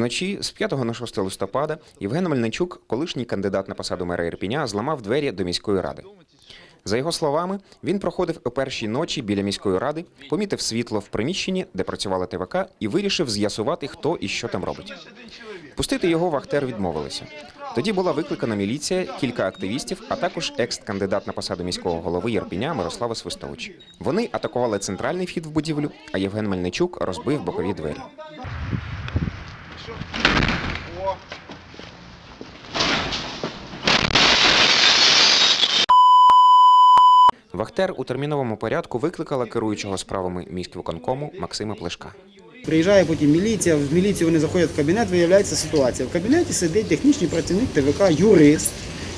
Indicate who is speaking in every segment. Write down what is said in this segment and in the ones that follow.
Speaker 1: Вночі з 5 на 6 листопада Євген Мельничук, колишній кандидат на посаду мера Ірпіня, зламав двері до міської ради. За його словами, він проходив о першій ночі біля міської ради, помітив світло в приміщенні, де працювала ТВК, і вирішив з'ясувати, хто і що там робить. Пустити його вахтер відмовилися. Тоді була викликана міліція, кілька активістів, а також екс-кандидат на посаду міського голови Єрпіня Мирослава Свистович. Вони атакували центральний вхід в будівлю, а Євген Мельничук розбив бокові двері. Вахтер у терміновому порядку викликала керуючого справами міськвиконкому Максима Плешка.
Speaker 2: Приїжджає потім міліція, в міліцію вони заходять в кабінет, виявляється ситуація. В кабінеті сидить технічний працівник ТВК, юрист,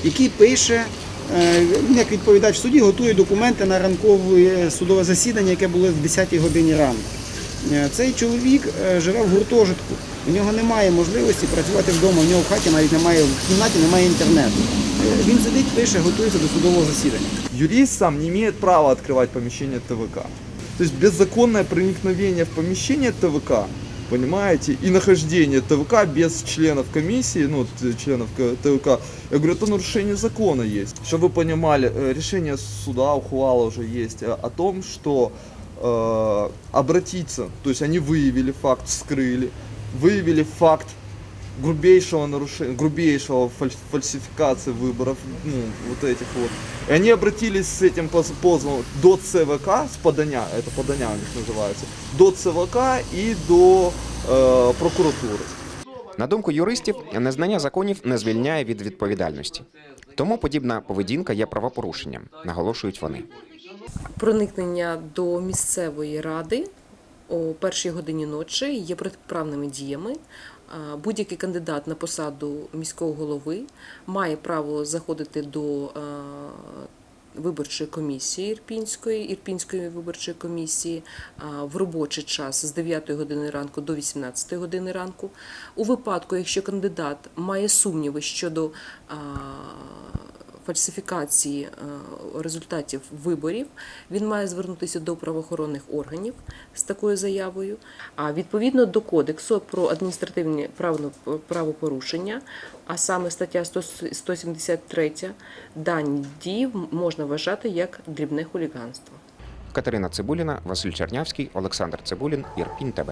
Speaker 2: який пише, е, як відповідач в суді, готує документи на ранкове судове засідання, яке було в 10-й годині ранку. Е, Цей чоловік е, живе в гуртожитку. У нього немає можливості працювати вдома, у нього в хаті навіть немає, в кімнаті немає інтернету. Е, Він сидить, пише, готується до судового засідання.
Speaker 3: Юрист сам не имеет права открывать помещение ТВК. То есть беззаконное проникновение в помещение ТВК, понимаете, и нахождение ТВК без членов комиссии, ну, т- членов К- ТВК, я говорю, это нарушение закона есть. Чтобы вы понимали, э, решение суда, ухвала уже есть э, о том, что э, обратиться, то есть они выявили факт, вскрыли, выявили факт грубейшего нарушения, грубейшего фаль- фальсификации выборов, ну, вот этих вот. И они обратились с этим поз- позовом до ЦВК, с подання, это подання у них называется, до ЦВК и до э, прокуратуры.
Speaker 1: На думку юристів, незнання законів не звільняє від відповідальності. Тому подібна поведінка є правопорушенням, наголошують вони.
Speaker 4: проникнення до місцевої ради о першій годині ночі є протиправними діями. Будь-який кандидат на посаду міського голови має право заходити до виборчої комісії Ірпінської, Ірпінської виборчої комісії в робочий час з 9 години ранку до 18 години ранку. У випадку, якщо кандидат має сумніви щодо фальсифікації е, результатів виборів, він має звернутися до правоохоронних органів з такою заявою. А відповідно до кодексу про адміністративні правопорушення, а саме стаття 100 173, дані дії можна вважати як дрібне хуліганство.
Speaker 1: Катерина Цибуліна, Василь Чернявський, Олександр Цибулін, Ірпінь ТБ.